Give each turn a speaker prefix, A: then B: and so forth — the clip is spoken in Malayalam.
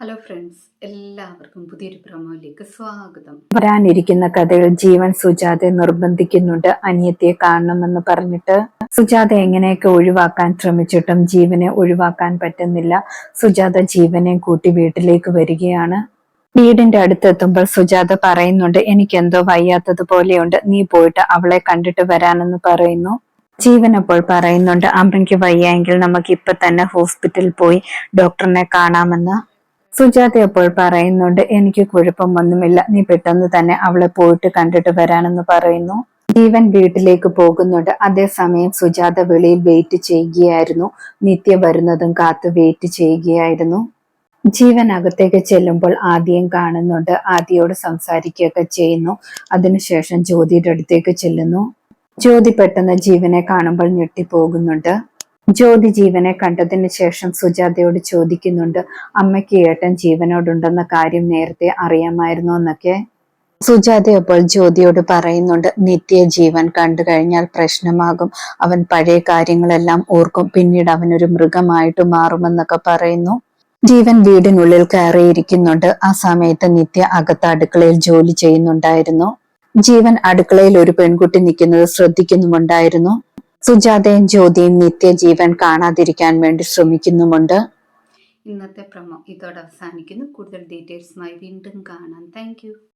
A: ഹലോ ഫ്രണ്ട്സ് എല്ലാവർക്കും പുതിയൊരു പ്രമോയിലേക്ക് സ്വാഗതം.
B: വരാനിരിക്കുന്ന കഥയിൽ ജീവൻ സുജാതയെ നിർബന്ധിക്കുന്നുണ്ട്. അനിയത്തിയെ കാണണമെന്ന് പറഞ്ഞിട്ട് സുജാത എങ്ങനെയൊക്കെ ഒഴിവാക്കാൻ ശ്രമിച്ചിട്ടും ജീവനെ ഒഴിവാക്കാൻ പറ്റുന്നില്ല. സുജാത ജീവനെ കൂട്ടി വീട്ടിലേക്ക് വരികയാണ്. വീടിന്റെ അടുത്തെത്തുമ്പോൾ സുജാത പറയുന്നുണ്ട് എനിക്കെന്തോ വയ്യാത്തത് പോലെയുണ്ട് നീ പോയിട്ട് അവളെ കണ്ടിട്ട് വരാനെന്ന് പറയുന്നു. ജീവൻ അപ്പോൾ പറയുന്നുണ്ട് അമ്മയ്ക്ക് വയ്യെങ്കിൽ നമുക്ക് ഇപ്പൊ തന്നെ ഹോസ്പിറ്റലിൽ പോയി ഡോക്ടറിനെ കാണാമെന്ന്. സുജാത അപ്പോൾ പറയുന്നുണ്ട് എനിക്ക് കുഴപ്പമൊന്നുമില്ല നീ പെട്ടെന്ന് തന്നെ അവളെ പോയിട്ട് കണ്ടിട്ട് വരാനെന്ന് പറയുന്നു. ജീവൻ വീട്ടിലേക്ക് പോകുന്നുണ്ട്. അതേസമയം സുജാത വെളിയിൽ വെയിറ്റ് ചെയ്യുകയായിരുന്നു. നിത്യ വരുന്നതും കാത്ത് വെയിറ്റ് ചെയ്യുകയായിരുന്നു. ജീവൻ അകത്തേക്ക് ചെല്ലുമ്പോൾ ആദ്യം കാണുന്നുണ്ട്. ആദ്യയോട് സംസാരിക്കുകയൊക്കെ ചെയ്യുന്നു. അതിനുശേഷം ജ്യോതിയുടെ അടുത്തേക്ക് ചെല്ലുന്നു. ജ്യോതി പെട്ടെന്ന് ജീവനെ കാണുമ്പോൾ ഞെട്ടിപ്പോകുന്നുണ്ട്. ജ്യോതി ജീവനെ കണ്ടതിന് ശേഷം സുജാതയോട് ചോദിക്കുന്നുണ്ട് അമ്മയ്ക്ക് ഏട്ടൻ ജീവനോടുണ്ടെന്ന കാര്യം നേരത്തെ അറിയാമായിരുന്നു എന്നൊക്കെ? സുജാത അപ്പോൾ ജ്യോതിയോട് പറയുന്നുണ്ട് നിത്യ ജീവൻ കണ്ടു കഴിഞ്ഞാൽ പ്രശ്നമാകും. അവൻ പഴയ കാര്യങ്ങളെല്ലാം ഓർക്കും. പിന്നീട് അവനൊരു മൃഗമായിട്ട് മാറുമെന്നൊക്കെ പറയുന്നു. ജീവൻ വീടിനുള്ളിൽ കയറിയിരിക്കുന്നുണ്ട്. ആ സമയത്ത് നിത്യ അകത്ത് അടുക്കളയിൽ ജോലി ചെയ്യുന്നുണ്ടായിരുന്നു. ജീവൻ അടുക്കളയിൽ ഒരു പെൺകുട്ടി നിൽക്കുന്നത് ശ്രദ്ധിക്കുന്നുമുണ്ടായിരുന്നു. സുജാതയും ജ്യോതിയും നിത്യജീവൻ കാണാതിരിക്കാൻ വേണ്ടി ശ്രമിക്കുന്നുമുണ്ട്.
A: ഇന്നത്തെ പ്രമോ ഇതോടെ അവസാനിക്കുന്നു. കൂടുതൽ ഡീറ്റെയിൽസുമായി വീണ്ടും കാണാം. താങ്ക്